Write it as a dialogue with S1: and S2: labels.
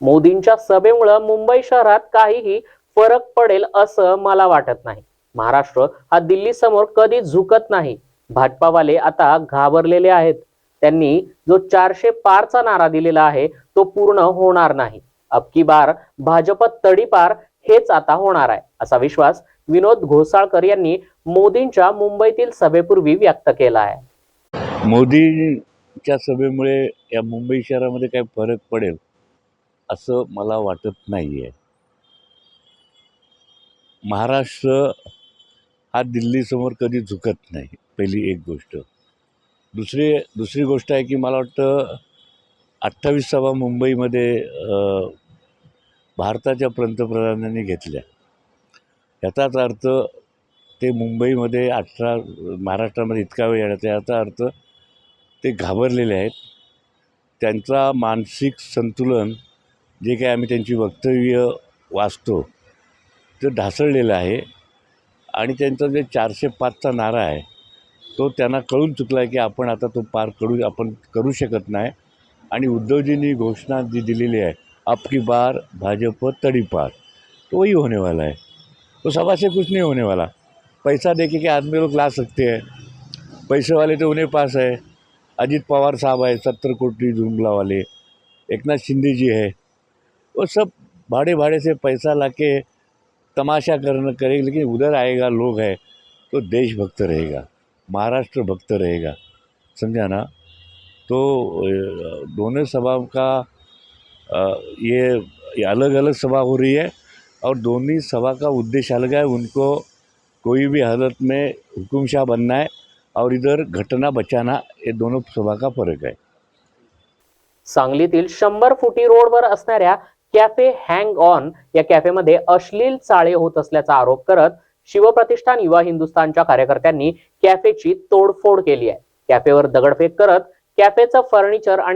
S1: मोदींच्या सभेमुळं मुंबई शहरात काहीही फरक पडेल असं मला वाटत नाही. महाराष्ट्र हा दिल्ली समोर कधी झुकत नाही. भाजपावाले आता घाबरलेले आहेत. त्यांनी जो चारशे पारचा नारा दिलेला आहे तो पूर्ण होणार नाही. अबकी बार भाजप तडीपार हेच आता होणार आहे असा विश्वास विनोद घोसाळकर यांनी मोदींच्या मुंबईतील सभेपूर्वी व्यक्त केला आहे.
S2: मोदीच्या सभेमुळे या मुंबई शहरामध्ये काही फरक पडेल? असं मला वाटत नाही आहे महाराष्ट्र हा दिल्लीसमोर कधी झुकत नाही पहिली एक गोष्ट. दुसरी दुसरी गोष्ट आहे की मला वाटतं अठ्ठावीस सभा मुंबईमध्ये भारताच्या पंतप्रधानांनी घेतल्या. याचाच अर्थ ते मुंबईमध्ये अठरा महाराष्ट्रामध्ये इतका वेळ येण्याचा याचा अर्थ ते घाबरलेले आहेत. त्यांचा मानसिक संतुलन जे काही आम्ही त्यांची वक्तव्य वाचतो ते ढासळलेलं आहे. आणि त्यांचा जे चारशे पाचचा नारा आहे तो त्यांना कळून चुकला आहे की आपण आता तो पार करू आपण करू शकत नाही. आणि उद्धवजींनी घोषणा जी दिलेली आहे आपकी बार भाजप तड़ीपार तो वही होने वाला है. तो सभा से कुछ नहीं होने वाला. पैसा देके के आदमी लोग ला सकते हैं? पैसे वाले तो उन्हें पास है. अजित पवार साहब है सत्तर कोटी जुमला वाले. शिंदेजी आहे शिंदे जी है वो सब भाड़े भाड़े से पैसा लाके तमाशा करना करेगा लेकिन उधर आएगा लोग है तो देशभक्त रहेगा महाराष्ट्र भक्त रहेगा समझा ना? तो दोनों सभा का ये अलग अलग सभा हो रही है और दोनों सभा का उद्देश्य अलग है उनको कोई भी हालत में हुकुमशाह बनना है और इधर घटना बचाना ये दोनों सभा का फर्क है।
S1: सांगलीतील शंभर फुटी रोडवर असणाऱ्या कॅफे हँग ऑन या कॅफेमध्ये अश्लील चाळे होत असल्याचा आरोप करत शिवप्रतिष्ठान युवा हिंदुस्थानच्या कार्यकर्त्यांनी कॅफेची तोडफोड केली आहे. कॅफेवर दगडफेक करत कॅफेचं फर्निचर आणि